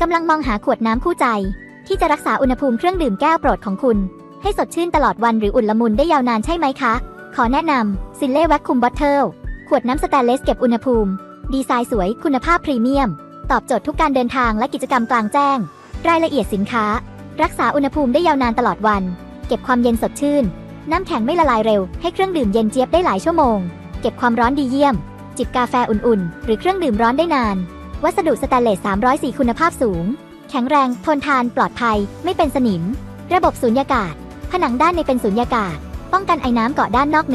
กำลังมองหาขวดน้ำคู่ใจ ที่จะรักษาอุณหภูมิเครื่องดื่มแก้วโปรดของคุณ ให้สดชื่นตลอดวันหรืออุ่นละมุนได้ยาวนานใช่ไหมคะ ขอแนะนำซินเล่แวคคุมบอทเทิลขวดน้ำสแตนเลสเก็บอุณหภูมิ ดีไซน์สวยคุณภาพพรีเมียม ตอบโจทย์ทุกการเดินทางและกิจกรรมกลางแจ้ง รายละเอียดสินค้า รักษาอุณหภูมิได้ยาวนานตลอดวัน เก็บความเย็นสดชื่น น้ำแข็งไม่ละลายเร็ว ให้เครื่องดื่มเย็นเจี๊ยบได้หลายชั่วโมง เก็บความร้อนดีเยี่ยม จิบกาแฟอุ่นๆ หรือเครื่องดื่มร้อนได้นาน วัสดุสแตนเลส 304 คุณภาพสูง แข็งแรง ทนทาน ปลอดภัย ไม่เป็นสนิม ระบบสูญญากาศ ผนังด้านในเป็นสูญญากาศ ป้องกันไอ้น้ำเกาะด้านนอก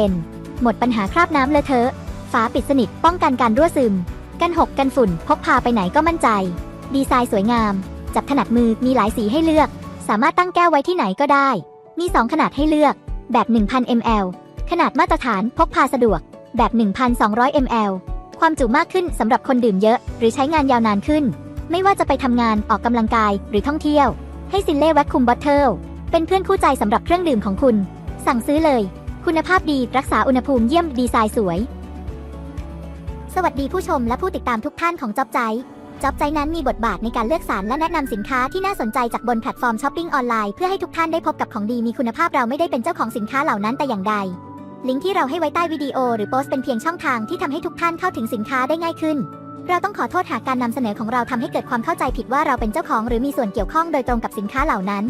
100%หมดปัญหาคราบน้ำเลอะเทอะ ฝาปิดสนิท ป้องกันการรั่วซึม กันหกกันฝุ่น พกพาไปไหนก็มั่นใจ ดีไซน์สวยงาม จับถนัดมือ มีหลายสีให้เลือก สามารถตั้งแก้วไว้ที่ไหนก็ได้ มี 2 ขนาดให้เลือก แบบ 1,000 ml ขนาดมาตรฐาน พกพาสะดวก แบบ 1,200 ml ความจุมากขึ้นสำหรับคนดื่มเยอะ หรือใช้งานยาวนานขึ้น ไม่ว่าจะไปทำงานออกกำลังกายหรือท่องเที่ยว ให้ซินเล่แวคคุมบอทเทิลเป็นเพื่อนคู่ใจสำหรับเครื่องดื่มของคุณ สั่งซื้อเลย คุณภาพดีรักษาอุณหภูมิเยี่ยมดีไซน์สวย สวัสดีผู้ชมและผู้ติดตามทุกท่านของจ็อบใจจ็อบใจนั้นมีบทบาทในการเลือกสรรและแนะนำสินค้าที่น่าสนใจจากบนแพลตฟอร์มช้อปปิ้งออนไลน์เพื่อให้ทุกท่านได้พบกับของดีมีคุณภาพเราไม่ได้เป็นเจ้าของสินค้าเหล่านั้นแต่อย่างใด ลิงก์ที่เราให้ไว้ใต้วิดีโอหรือโพสต์เป็นเพียงช่องทางที่ทำให้ทุกท่านเข้าถึงสินค้าได้ง่ายขึ้น เราต้องขอโทษหากการนำเสนอของเราทำให้เกิดความเข้าใจผิดว่าเราเป็นเจ้าของ หรือมีส่วนเกี่ยวข้องโดยตรงกับสินค้าเหล่านั้น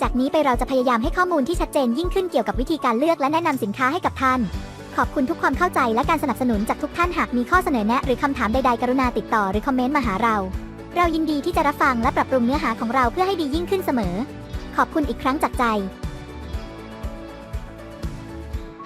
จากนี้ไปเราจะพยายามให้ข้อมูลที่ชัดเจนยิ่งขึ้นเกี่ยวกับวิธีการเลือกและแนะนำสินค้าให้กับท่าน ขอบคุณทุกความเข้าใจและการสนับสนุนจากทุกท่านหากมีข้อเสนอแนะ หรือคำถามใดๆกรุณาติดต่อหรือคอมเมนต์มาหาเรา เรายินดีที่จะรับฟังและปรับปรุงเนื้อหาของเราเพื่อให้ดียิ่งขึ้นเสมอ ขอบคุณอีกครั้งจากใจ